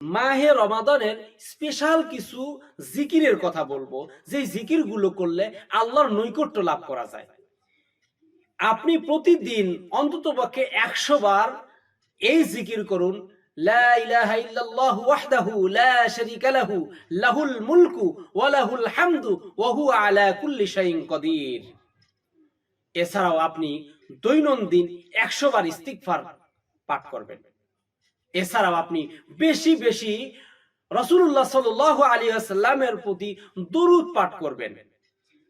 মাহে রমাদানের স্পেশাল কিছু জিকিরের কথা বলব। যে জিকিরগুলো করলে আল্লাহর নৈকট্য লাভ করা যায়। আপনি প্রতিদিন অন্ততপক্ষে একশো বার এই জিকির করুন এছাড়াও আপনি দৈনন্দিন একশো বার ইস্তিগফার পাঠ করবেন। এছাড়াও আপনি বেশি বেশি রসুল্লাহ সাল আলী আসাল্লামের প্রতি দরুদ পাঠ করবেন।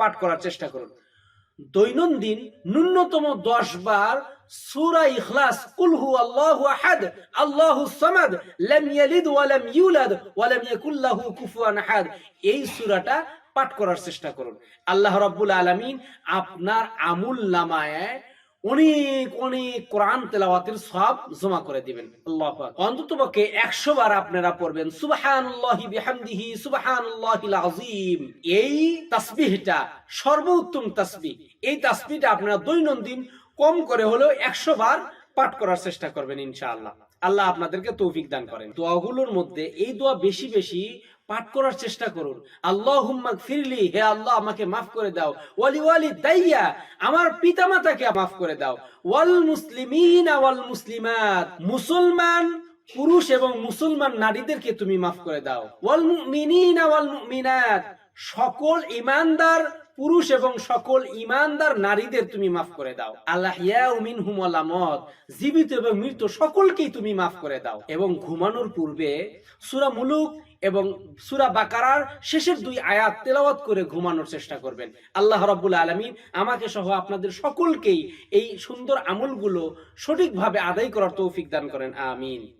পাঠ করার চেষ্টা করুন। দৈনন্দিন ন্যূনতম দশ বার সুরা ইখলাস কুলহু আল্লাহু আহাদ, আল্লাহু সামাদ, লাম ইয়ালিদ ওয়া লাম ইউলাদ ওয়া লাম ইয়াকুল লাহু কুফুয়ান আহাদ। এই সূরাটা পাঠ করার চেষ্টা করুন। আল্লাহ রাব্বুল আলামিন আপনার আমুল নামায় অনেক অনেক কোরআন তেলাওয়াতের সব জমা করে দিবেন। আল্লাহ অন্তত পক্ষে একশো বার আপনারা পড়বেন, সুবাহানুল্লাহি বিহামদিহি, সুবাহানুল্লাহিল আজিম এই তাসবিহটা সর্বোত্তম তাসবিহ। এই তাসবিহটা আপনারা দৈনন্দিন কম করে হলেও একশো বার পাঠ করার চেষ্টা করবেন ইনশাআল্লাহ। আল্লাহ আপনাদেরকে তৌফিক দান করেন। দোয়াগুলোর মধ্যে এই দোয়া বেশি বেশি পাঠ করার চেষ্টা করুন। আল্লাহ ফিরলি হে আল্লাহ, আমাকে মাফ করে দাও। ওয়ালি ওয়ালি দাইয়া আমার পিতামাতাকে মাফ করে দাও। ওয়াল মুসলিমিন ওয়াল মুসলিমাত, মুসলমান পুরুষ এবং মুসলমান নারীদেরকে তুমি মাফ করে দাও। ওয়াল মুমিনিন ওয়াল মুমিনাত, সকল ইমানদার পুরুষ এবং সকল ইমানদার নারীদের তুমি মাফ করে দাও। আল্লাহ জীবিত এবং মৃত সকলকেই তুমি মাফ করে দাও। এবং ঘুমানোর পূর্বে সুরা মুলুক এবং সুরা বাকারার শেষের দুই আয়াত তেলাওয়াত করে ঘুমানোর চেষ্টা করবেন। আল্লাহ রাব্বুল আলামিন আমাকে সহ আপনাদের সকলকেই এই সুন্দর আমলগুলো সঠিকভাবে আদায় করার তৌফিক দান করেন। আমিন।